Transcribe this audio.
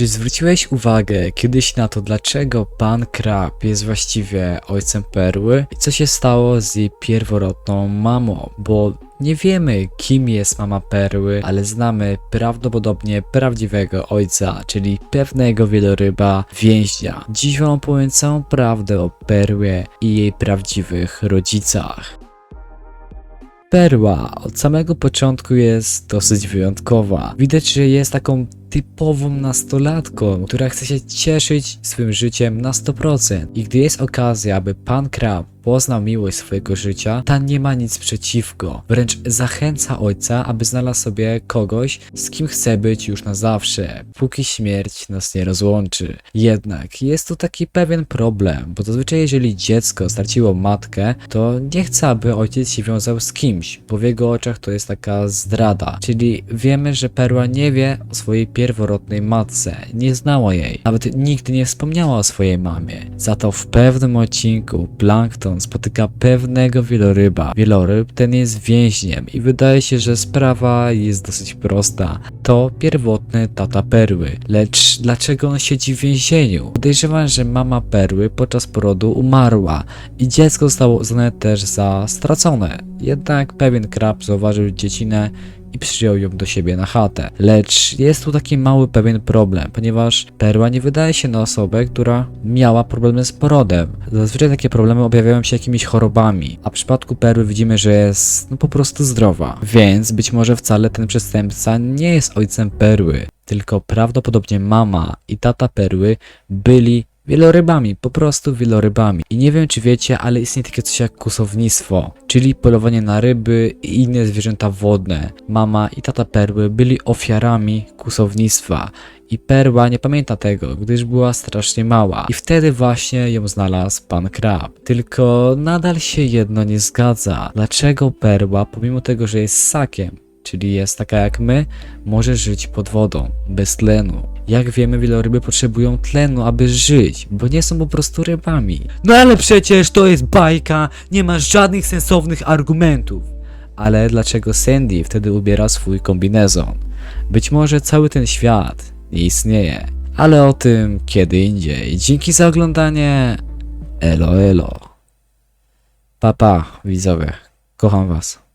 Czy zwróciłeś uwagę kiedyś na to, dlaczego pan Krab jest właściwie ojcem perły? I co się stało z jej pierworodną mamą? Bo nie wiemy, kim jest mama perły, ale znamy prawdopodobnie prawdziwego ojca, czyli pewnego wieloryba więźnia. Dziś wam opowiem całą prawdę o perłie i jej prawdziwych rodzicach. Perła od samego początku jest dosyć wyjątkowa. Widać, że jest taką typową nastolatką, która chce się cieszyć swym życiem na 100%. I gdy jest okazja, aby pan Krab poznał miłość swojego życia, ta nie ma nic przeciwko. Wręcz zachęca ojca, aby znalazł sobie kogoś, z kim chce być już na zawsze, póki śmierć nas nie rozłączy. Jednak jest tu taki pewien problem, bo zazwyczaj jeżeli dziecko straciło matkę, to nie chce, aby ojciec się wiązał z kimś, bo w jego oczach to jest taka zdrada. Czyli wiemy, że Perła nie wie o swojej pierworodnej matce, nie znała jej, nawet nigdy nie wspomniała o swojej mamie. Za to w pewnym odcinku Plankton spotyka pewnego wieloryba. Wieloryb ten jest więźniem i wydaje się, że sprawa jest dosyć prosta. To pierwotny tata Perły. Lecz dlaczego on siedzi w więzieniu? Podejrzewam, że mama Perły podczas porodu umarła i dziecko zostało uznane też za stracone. Jednak pewien krab zauważył dziecinę i przyjął ją do siebie na chatę. Lecz jest tu taki mały pewien problem, ponieważ Perła nie wydaje się na osobę, która miała problemy z porodem. Zazwyczaj takie problemy objawiają się jakimiś chorobami, a w przypadku Perły widzimy, że jest no, po prostu zdrowa. Więc być może wcale ten przestępca nie jest ojcem Perły, tylko prawdopodobnie mama i tata Perły byli Wielorybami, po prostu wielorybami. I nie wiem czy wiecie, ale istnieje takie coś jak kusownictwo, czyli polowanie na ryby i inne zwierzęta wodne. Mama i tata perły byli ofiarami kusownictwa. I perła nie pamięta tego, gdyż była strasznie mała. I wtedy właśnie ją znalazł pan krab. Tylko nadal się jedno nie zgadza. Dlaczego perła, pomimo tego, że jest ssakiem, czyli jest taka jak my, może żyć pod wodą, bez tlenu. Jak wiemy, wieloryby potrzebują tlenu, aby żyć, bo nie są po prostu rybami. No ale przecież to jest bajka, nie ma żadnych sensownych argumentów. Ale dlaczego Sandy wtedy ubiera swój kombinezon? Być może cały ten świat nie istnieje, ale o tym kiedy indziej. Dzięki za oglądanie. Elo, elo. Papa, widzowie. Kocham was.